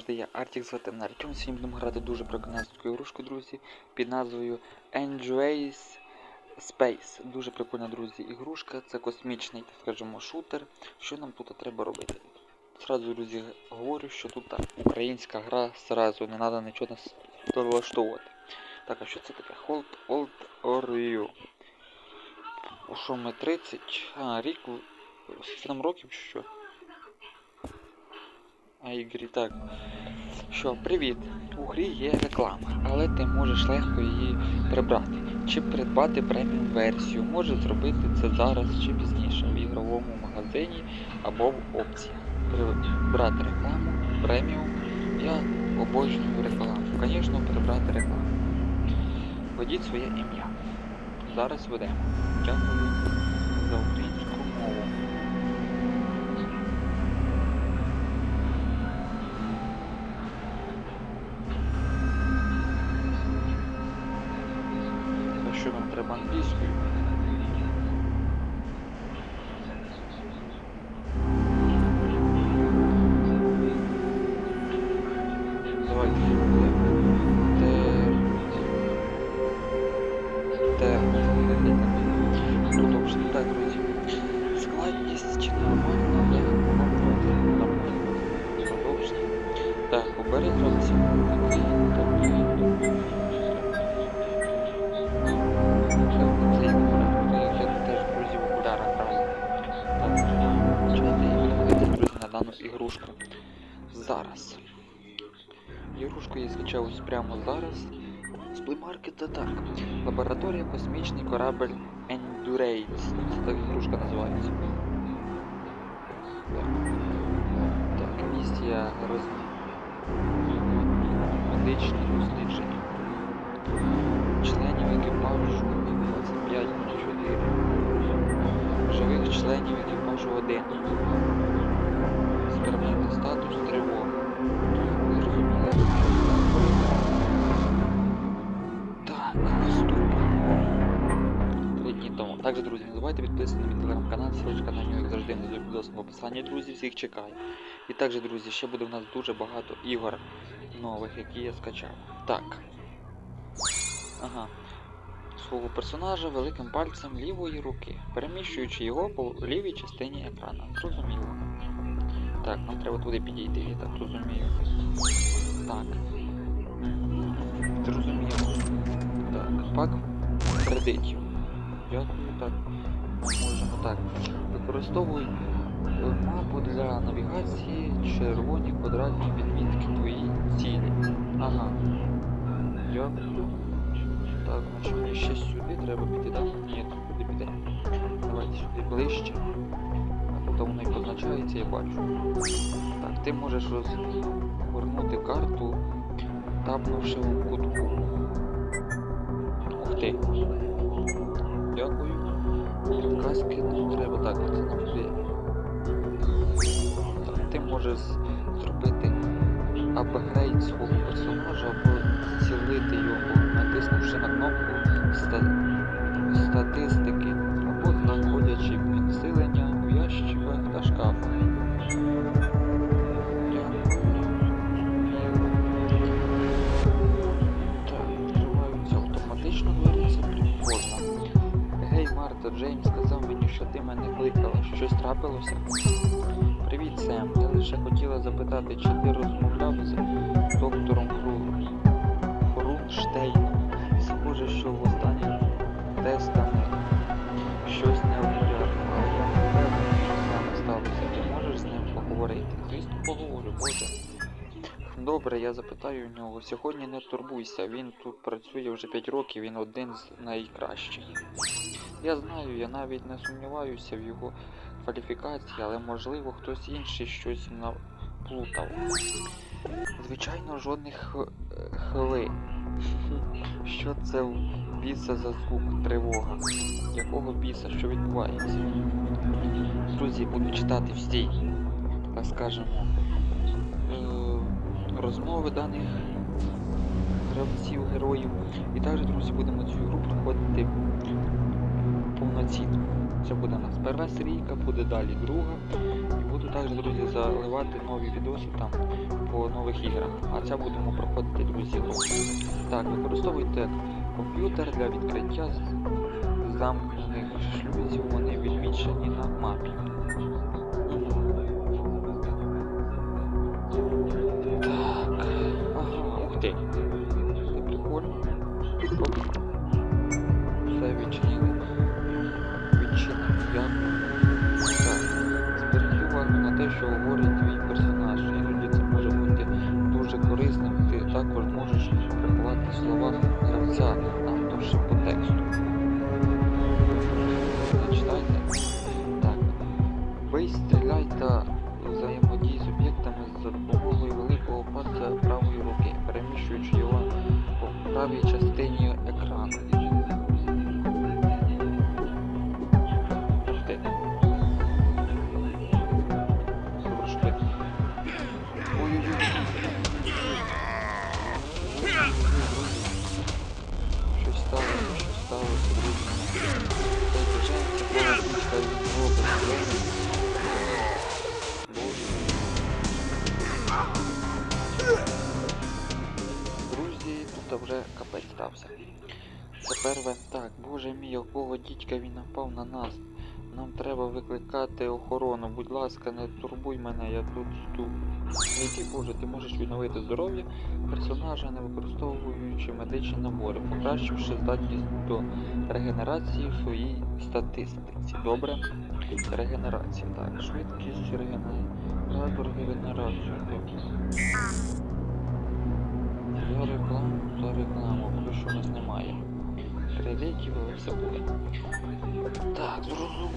завжди я Артік звати на Артем. Сьогодні будемо грати дуже прикольну ігрушку, друзі, під назвою Enjoys Space. Дуже прикольна, друзі, ігрушка. Це космічний, так скажемо, шутер. Що нам тут треба робити? Сразу, друзі, говорю, що тут так, українська гра, сразу, не треба нічого нас долаштовувати. Так, а що це таке? Hold Old or You? Що ми 30? А, рік. Скільки нам років що? А ігрі так. Що, привіт! У грі є реклама, але ти можеш легко її прибрати. Чи придбати преміум версію. Можеш зробити це зараз чи пізніше в ігровому магазині або в опціях. Прибрати рекламу, преміум. Я обожнюю рекламу. Звісно, прибрати рекламу. Введіть своє ім'я. Зараз ведемо. Дякую за українську що нам треба англійською? Давайте. Тер. Тер. Продовжити. Так, друзі. Складність дану ігрушку. Зараз. Ігрушку я скачав ось прямо зараз. З плеймаркета так. Лабораторія космічний корабль Endurance. Це так ігрушка називається. Так. Так, місія роз... медичні дослідження. Членів екіпажу 25 4. Живих членів екіпажу 1. Зберігати статус тривоги. Зрозуміло. Так, наступно. Три дні тому. Також, друзі, не забувайте підписатися на мій телеграм-канал, ссылочка на нього, завжди, внизу під в описанні, друзі, всіх чекаю. І також, друзі, ще буде в нас дуже багато ігор нових, які я скачав. Так. Ага. Свого персонажа великим пальцем лівої руки, переміщуючи його по лівій частині екрану. Зрозуміло. Так, нам треба туди підійти, я так розумію. Так. Зрозуміло. Так, пак кредитів. Дякую, так. Можемо так. Використовуй е, мапу для навігації, червоні квадратні відмітки твої цілі. Ага. Дякую. Так, значить мені ще сюди треба піти, так? Ні, тут куди піде. Давайте сюди ближче. Потім воно позначається, я бачу. Так, ти можеш розгорнути карту, тапнувши у кутку. Ух ти. Дякую. Підказки не треба. Так, це нам куди. Так, ти можеш зробити апгрейд свого персонажа або зцілити його, натиснувши на кнопку ста- статистики сказав мені, що ти мене кликала. Щось трапилося? Привіт, Сем. Я лише хотіла запитати, чи ти розмовляв з доктором Хру... Хрунштейном. Схоже, що в останніх тестах щось необрядно, але я не впевнений, що саме сталося. Ти можеш з ним поговорити? Звісно, поговорю, Боже. Добре, я запитаю у нього. Сьогодні не турбуйся, він тут працює вже 5 років, він один з найкращих. Я знаю, я навіть не сумніваюся в його кваліфікації, але можливо хтось інший щось наплутав. Звичайно, жодних х- хвилин. Що це біса за звук тривога? Якого біса, що відбувається? Друзі, буду читати всі, так скажемо, е, розмови даних гравців, героїв. І також, друзі, будемо цю гру проходити повноцінно. Це буде у нас перша серійка, буде далі друга. І буду також, друзі, заливати нові відоси там по нових іграх. А це будемо проходити, друзі. гру. Так, використовуйте комп'ютер для відкриття замкнених шлюзів, вони відмічені на мапі. Відчинив я. Зверни увагу на те, що говорить твій персонаж. Іноді це може бути дуже корисним. Ти також можеш приховати слова гравця, авторши по тексту. Зачитайте. Так. Ви стріляй та взаємодій з об'єктами за допомогою великого пальця правої руки, переміщуючи його по правій частині Друзі, тут вже капець стався. Тепер ви так, боже мій, якого дідька він напав на нас. Нам треба викликати охорону. Будь ласка, не турбуй мене, я тут жду. Не йди, боже, ти можеш відновити здоров'я персонажа, не використовуючи медичні набори, покращивши здатність до регенерації в своїй статистиці. Добре? Регенерація, так. Швидкість регенерацію. За рекламу, за рекламу, поки що у нас немає. Але все. Так, зрозумів.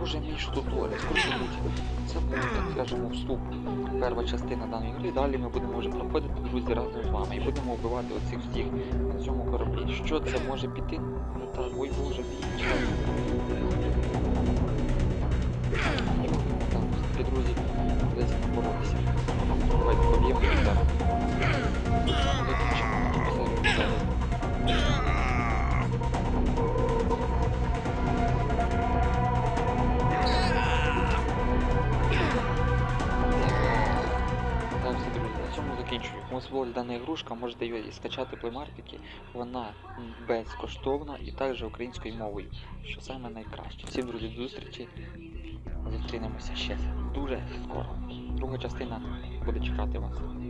Боже мій що тут доля. Скажіть, це буде, так скажемо, вступ. Перша частина даної гри. Далі ми будемо вже проходити, друзі, разом з вами. І будемо вбивати оцих всіх на цьому кораблі. Що це може піти? Ну так, ой боже мій. Закінчую. Дана ігрушка, можете її скачати в плеймаркеті. Вона безкоштовна і також українською мовою, що саме найкраще. Всім, друзі, до зустрічі. Зустрінемося ще дуже скоро. Друга частина буде чекати вас.